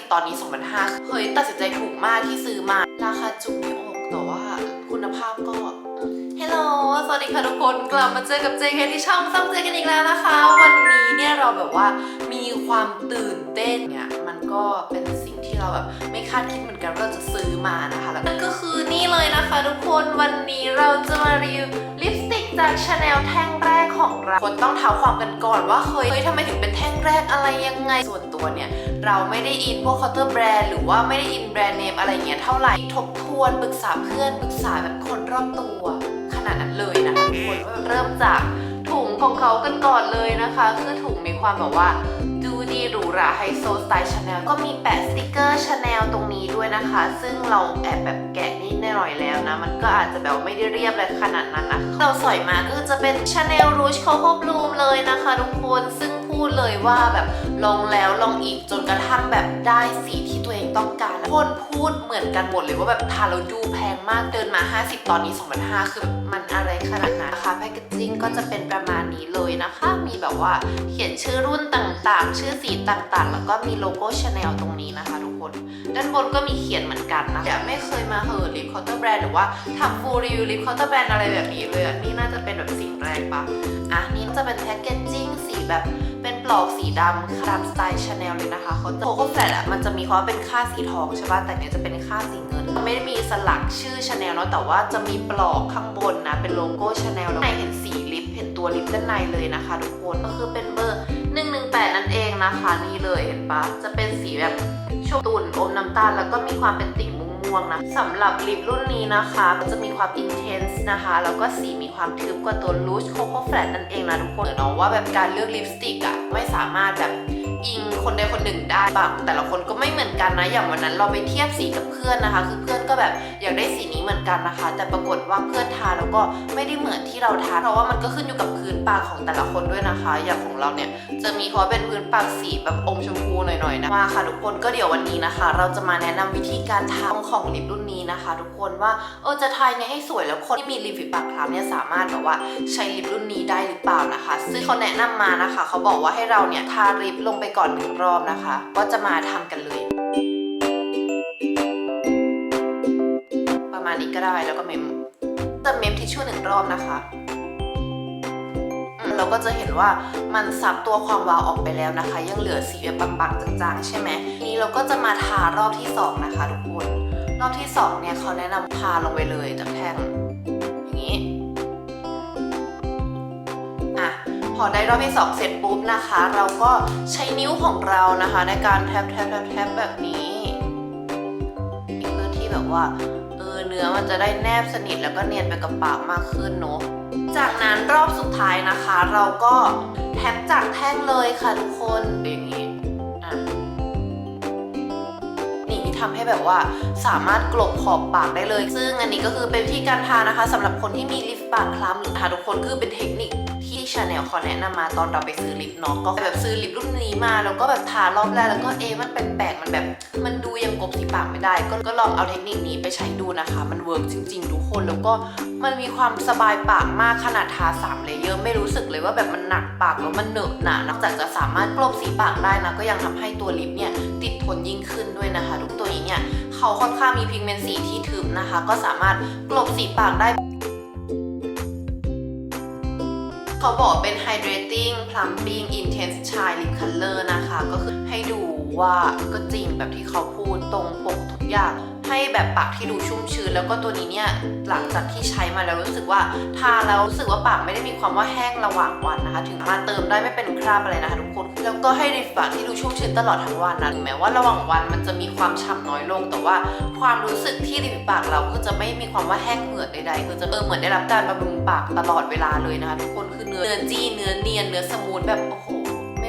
50ตอนนี้2,500เฮ้ยตัดสินใจถูกมากที่ซื้อมา ราคาจุกไม่ออกแต่ว่าคุณภาพก็ฮัลโหล สวัสดีค่ะทุกคน กลับมาเจอกับเจคที่ช่องซ้ำเจอกันอีกแล้วนะคะ วันนี้เนี่ยเราแบบว่ามีความตื่นเต้นเนี่ย มันก็เป็นสิ่งที่เราแบบไม่คาดคิดเหมือนกันว่าเราจะซื้อมานะคะ แล้วนั่นก็คือนี่เลยนะคะทุกคน วันนี้เราจะมารีวิวลิปสติก จากชาแนลแท่งแรกของเราคนต้องเท้าความกันก่อนว่าเคยเฮ้ยทำไมถึงเป็นแท่งแรกอะไรยังไงส่วนตัวเนี่ย เราไม่ได้อินพวกเคาน์เตอร์แบรนด์หรือว่าไม่ได้อินแบรนด์เนมอะไรเงี้ยเท่าไหร่ทบทวนปรึกษาเพื่อนปรึกษาแบบคนรอบตัว ขนาดนั้นเลยนะคะทุกคนเริ่มจากถุงของเขากันก่อนเลยนะคะ คือถุงมีความแบบว่า หรูหราไฮโซสไตล์ชาแนลก็มีแปะสติกเกอร์ชาแนลตรงนี้ด้วยนะคะ ซึ่งเราแอบแบบแกะนิดหน่อยแล้วนะ มันก็อาจจะแบบไม่ได้เรียบเลยขนาดนั้นนะเราสอยมาก็จะเป็นชาแนลรูชโคโคบลูมเลยนะคะทุกคนซึ่ง ว่าแบบลองแล้วลองอีกจนกระทั่งแบบได้สีที่ตัวเองต้องการคนพูดเหมือนกันหมดเลยว่าแบบทาแล้วดูแพงมากเดินมา 50 ตอนนี้2,500คือมันอะไรขนาดนั้นนะคะแพคเกจจิ้งก็จะเป็นประมาณนี้เลยนะคะ มีแบบว่าเขียนชื่อรุ่นต่างๆ ชื่อสีต่างๆ แล้วก็มีโลโก้ชาแนลตรงนี้นะคะทุกคน ด้านบนก็มีเขียนเหมือนกันนะแต่ไม่เคยมาเหอลิปเคาน์เตอร์แบรนด์หรือว่าทำฟูลรีวิวลิปเคาน์เตอร์แบรนด์อะไรแบบนี้เลยนี่น่าจะเป็นแบบสิ่งแรกปะอะนี่จะเป็นแพคเกจจิ้งสีแบบเป็น ลอกสีดำตามสไตล์ชาแนลเลยนะคะเขาจะโคโค่แฟลตอะมันจะมีความเป็นค่าสีทองใช่ป่ะแต่เนี้ยจะเป็นค่าสีเงิน ไม่ได้มีสลักชื่อชาแนลเนาะแต่ว่าจะมีปลอกข้างบนนะ เป็นโลโก้ชาแนลแล้วในเห็นสีลิปเห็นตัวลิปด้านในเลยนะคะทุกคนก็คือเป็นเบอร์ 118 นั่นเองนะคะนี่เลยเห็นปะจะเป็นสีแบบชมตุ่นอมน้ำตาลแล้วก็มีความเป็นติ่ง ม่วงนะสำหรับลิปรุ่นนี้นะคะมันจะมีความอินเทนส์นะคะ แล้วก็สีมีความทึบกว่าตัวลูชโคโค่แฟลตนั่นเองนะทุกคนเนาะว่าแบบการเลือกลิปสติกอะไม่สามารถแบบอิงคนใดคนหนึ่งได้บางแต่ละคนก็ไม่เหมือนกันนะอย่างวันนั้นเราไปเทียบสีกับเพื่อนนะคะ คือเพื่อนก็แบบอยากได้สีนี้ อนกันนะคะ แต่ปรากฏว่าเพื่อนทาแล้วก็ไม่ได้เหมือนที่เราทาเพราะว่ามันก็ขึ้นอยู่กับพื้นปากของแต่ละคนด้วยนะคะ อย่างของเราเนี่ยจะมีเพราะเป็นพื้นปากสีแบบอมชมพูหน่อยๆนะมาค่ะทุกคนก็เดี๋ยววันนี้นะคะ เราจะมาแนะนำวิธีการทาของลิปรุ่นนี้นะคะ ทุกคนว่าเออจะทายไงให้สวยแล้วคนที่มีริมฝีปากคล้ำเนี่ยสามารถแบบว่าใช้ลิปรุ่นนี้ได้หรือเปล่านะคะ ซึ่งเขาแนะนำมานะคะ เขาบอกว่าให้เราเนี่ยทาลิปลงไปก่อนหนึ่งรอบนะคะ ก็จะมาทำกันเลย ก็ได้แล้วก็เมมจะเมมทิชชู่หนึ่งรอบนะคะเราก็จะเห็นว่ามันซับตัวความวาวออกไปแล้วนะคะ ยังเหลือสีแบบบางๆจางๆ ใช่ไหมทีนี้เราก็จะมาทารอบที่สองนะคะทุกคน รอบที่สองเนี่ยเขาแนะนำทาลงไปเลยจากแท่งอย่างนี้อะพอได้รอบที่สองเสร็จปุ๊บนะคะ เราก็ใช้นิ้วของเรานะคะ ในการแทบแทบแทบแทบแบบนี้เพื่อที่แบบว่า นื้อมันจะได้แนบสนิทแล้วก็เนียนไปกับปากมากขึ้นเนาะจากนั้นรอบสุดท้ายนะคะ เราก็แท็บจากแท่งเลยค่ะทุกคนอย่างนี้อะนี่ทำให้แบบว่าสามารถกลบขอบปากได้เลย ซึ่งอันนี้ก็คือเป็นวิธีการทานะคะสำหรับคนที่มีลิปปากคล้ำหรือทาทุกคนคือเป็นเทคนิค ชาแนลเขาแนะนำมาตอนเราไปซื้อลิปเนาะก็แบบซื้อลิปรุ่นนี้มาแล้วก็แบบทารอบแรกแล้วก็เอมันแปลกๆมันแบบ มันดูยังกบสีปากไม่ได้ ก็ก็ลองเอาเทคนิคนี้ไปใช้ดูนะคะ มันเวิร์กจริง ๆ ทุกคนแล้วก็มันมีความสบายปากมากขนาดทา3เลเยอร์ไม่รู้สึกเลยว่าแบบมันหนักปากแล้วมันเหนอะหนานอกจากจะสามารถกลบสีปากได้นะก็ยังทำให้ตัวลิปเนี่ยติดทนยิ่งขึ้นด้วยนะคะทุกตัวนี้เนี่ยเขาค่อนข้างมีพิกเมนต์สีที่ทึบนะคะ ก็สามารถกลบสีปากได้ เขาบอกเป็น hydrating plumping intense chai lip color นะคะ ก็คือให้ดูว่าก็จริงแบบที่เขาพูดตรงปกทุกอย่าง ให้แบบปากที่ดูชุ่มชื้น แล้วก็ตัวนี้เนี่ยหลังจากที่ใช้มาแล้วรู้สึกว่าทาแล้วรู้สึกว่าปากไม่ได้มีความว่าแห้งระหว่างวันนะคะ ถึงมาเติมได้ไม่เป็นคราบอะไรนะคะทุกคน แล้วก็ให้ริฟปากที่ดูชุ่มชื้นตลอดทั้งวันนะถึงแม้ว่าระหว่างวันมันจะมีความฉ่ำน้อยลง แต่ว่าความรู้สึกที่ริมปากเราก็จะไม่มีความว่าแห้งเหือดใดๆคือจะเออเหมือนได้รับการบำรุงปากตลอดเวลาเลยนะคะทุกคนคือเนื้อเนื้อจี้เนื้อเนียนเนื้อสมูทแบบโอ้โห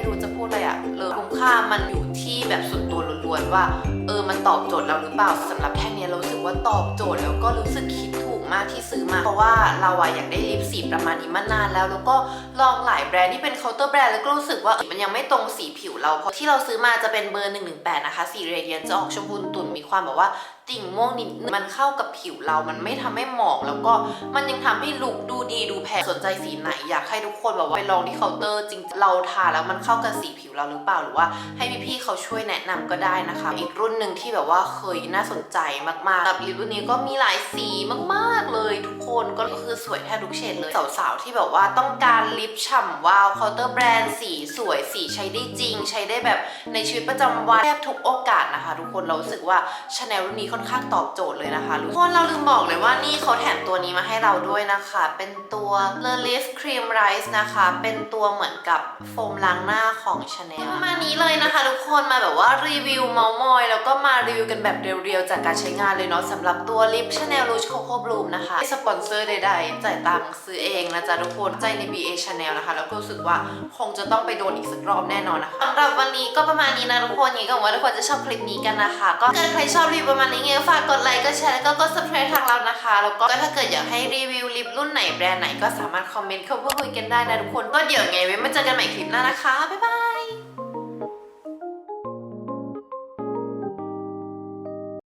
ไม่รู้จะพูดอะไรอะเลยคุ้มค่ามันอยู่ที่แบบส่วนตัวล้วนๆว่า เออมันตอบโจทย์เราหรือเปล่าสำหรับแท่ง นี้เรารู้สึกว่าตอบโจทย์แล้วก็รู้สึกคิดถูกมากที่ซื้อมา เพราะว่าเราอะอยากได้ลิปสีประมาณนี้มานานแล้ว แล้วก็ลองหลายแบรนด์ที่เป็นเคาน์เตอร์แบรนด์แล้วก็รู้สึกว่ามันยังไม่ตรงสีผิวเราเพราะที่เราซื้อมาจะเป็นเบอร์118นะคะสีเรเดียนจะออกชมพูตุ่นมีความแบบว่าติ่งม่วงนิดมันเข้ากับผิวเรา มันไม่ทำให้หมอง แล้วก็มันยังทำให้ลุคดูดีดูแพงสนใจสีไหนอยากให้ทุกคนแบบว่าไปลองที่เคาน์เตอร์จริงเราทาแล้วมันเข้ากับสีผิวเราหรือเปล่าหรือว่าให้พี่ๆเขาช่วยแนะนำก็ได้นะคะ อีกรุ่นหนึ่งที่แบบว่าเคยน่าสนใจมากๆกับลิปรุ่นนี้ก็มีหลายสีมากๆเลยทุก คนก็คือสวยแทบทุกเฉดเลย สาวๆ ที่แบบว่าต้องการลิปฉ่ำวาวเคาน์เตอร์แบรนด์สีสวยสีใช้ได้จริง ใช้ได้แบบในชีวิตประจำวันแทบทุกโอกาสนะคะ ทุกคนเรารู้สึกว่าชาแนลรุ่นนี้ค่อนข้างตอบโจทย์เลยนะคะทุกคนเราลืมบอกเลยว่านี่เขาแถมตัวนี้มาให้เราด้วยนะคะ เป็นตัว l e l i f Cream Rice นะคะ เป็นตัวเหมือนกับโฟมล้างหน้าของชาแนลประมาณนี้เลยนะคะ ทุกคนมาแบบว่ารีวิวเมาส์มอย แล้วก็มารีวิวกันแบบเรียวๆ จากการใช้งานเลยเนาะสำหรับตัวลิป Chanel Rouge Coco Bloom นะคะสปอนเซอร์ใดๆ จ่ายตังค์ซื้อเองนะจ๊ะทุกคนใจใน BA Chanel นะคะ แล้วก็รู้สึกว่าคงจะต้องไปโดนอีกสักรอบแน่นอนนะคะสำหรับวันนี้ก็ประมาณนี้นะทุกคนยังไงก็หวังว่าทุกคนจะชอบคลิปนี้กันนะคะ ก็เกิดใครชอบรีวิวประมาณนี้ไงฝากกดไลค์กดแชร์แล้วก็กด subscribe ทางเรานะคะ แล้วก็ถ้าเกิดอยากให้รีวิวลิปรุ่นไหนแบรนด์ไหนก็สามารถคอมเมนต์เข้ามาพูดคุยกันได้นะทุกคนก็เดี๋ยวไงไว้มาเจอกันใหม่คลิปหน้านะคะบ๊ายบาย